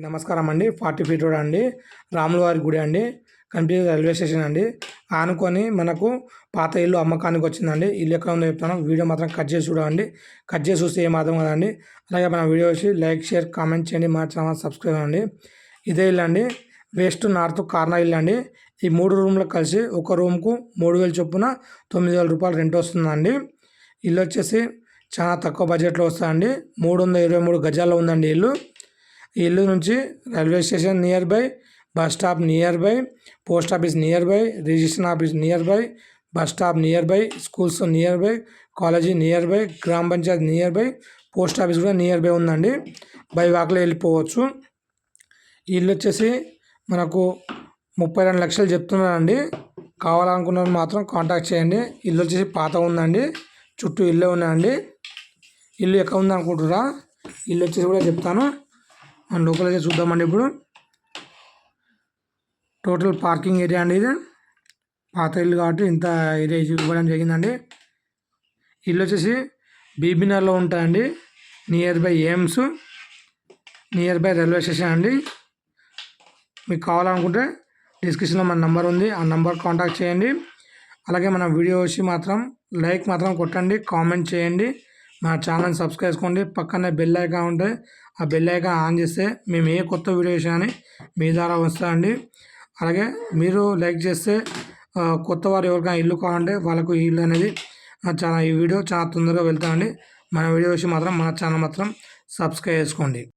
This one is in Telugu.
నమస్కారం అండి ఫార్టీ ఫీట్ రోడ్ అండి. రాములవారి గుడి అండి. కనిపించే రైల్వే స్టేషన్ అండి. ఆనుకొని మనకు పాత ఇల్లు అమ్మకానికి వచ్చిందండి. ఇల్లు ఎక్కడ ఉందో చెప్తాను. వీడియో మాత్రం కట్ చేసి చూడండి. కట్ చేసి చూస్తే ఏమాత్రం కదండి. అలాగే మన వీడియో వచ్చి లైక్ షేర్ కామెంట్ చేయండి. మా ఛానల్ సబ్స్క్రైబ్ అండి ఇదే ఇల్లు అండి. వెస్ట్ నార్త్ కార్నర్ ఇల్లు అండి. ఈ మూడు రూమ్లు కలిసి ఒక రూమ్కు మూడు వేలు చొప్పున తొమ్మిది వేల రూపాయలు రెంట్ వస్తుందండి. ఇల్లు వచ్చేసి చాలా తక్కువ బడ్జెట్లో వస్తుందండి మూడు వందల ఇరవై మూడు గజాల్లో ఉందండి ఇల్లు. ఈ ఇల్లు నుంచి railway station near by bus stop near by post office near by registration office near by bus stop near by schools near by college near by గ్రామ panchayat near by post office కూడా నియర్ బై ఉందండి. బై వాక్లో వెళ్ళిపోవచ్చు. ఇల్లు వచ్చేసి మనకు ముప్పై రెండు లక్షలు చెప్తున్నానండి కావాలనుకున్న మాత్రం కాంటాక్ట్ చేయండి. ఇల్లు వచ్చేసి పాత ఉందండి. చుట్టూ ఇల్లే ఉన్నాయండి. ఇల్లు ఎక్కడ ఉంది అనుకుంటురా ఇల్లు వచ్చేసి కూడా చెప్తాను. మనం లోకల్ అయితే చూద్దామండి ఇప్పుడు. టోటల్ పార్కింగ్ ఏరియా అండి ఇది. పాత ఇల్లు కాబట్టి ఇంత ఏరియా ఇవ్వడం జరిగిందండి. ఇల్లు వచ్చేసి బీబీనగర్లో ఉంటాయండి. Near by AIIMS near by railway station అండి. మీకు కావాలనుకుంటే డిస్క్రిప్షన్లో మన నెంబర్ ఉంది. ఆ నెంబర్ కాంటాక్ట్ చేయండి. అలాగే మన వీడియో వచ్చి మాత్రం లైక్ మాత్రం కొట్టండి కామెంట్ చేయండి. మా ఛానల్ సబ్స్క్రైబ్ చేసుకోండి. పక్కనే బెల్ ఐకాన్ ఉంటే ఆ బెల్ ఐకాన్ ఆన్ చేస్తే మేము ఏ కొత్త వీడియో కానీ మీ ద్వారా వస్తాయండి. అలాగే మీరు లైక్ చేస్తే కొత్త వారు ఎవరికైనా ఇల్లు కావాలంటే వాళ్ళకు ఇల్లు అనేది చాలా ఈ వీడియో చాలా తొందరగా వెళ్తామండి మన వీడియో వచ్చి మాత్రం మన ఛానల్ మాత్రం సబ్స్క్రైబ్ చేసుకోండి.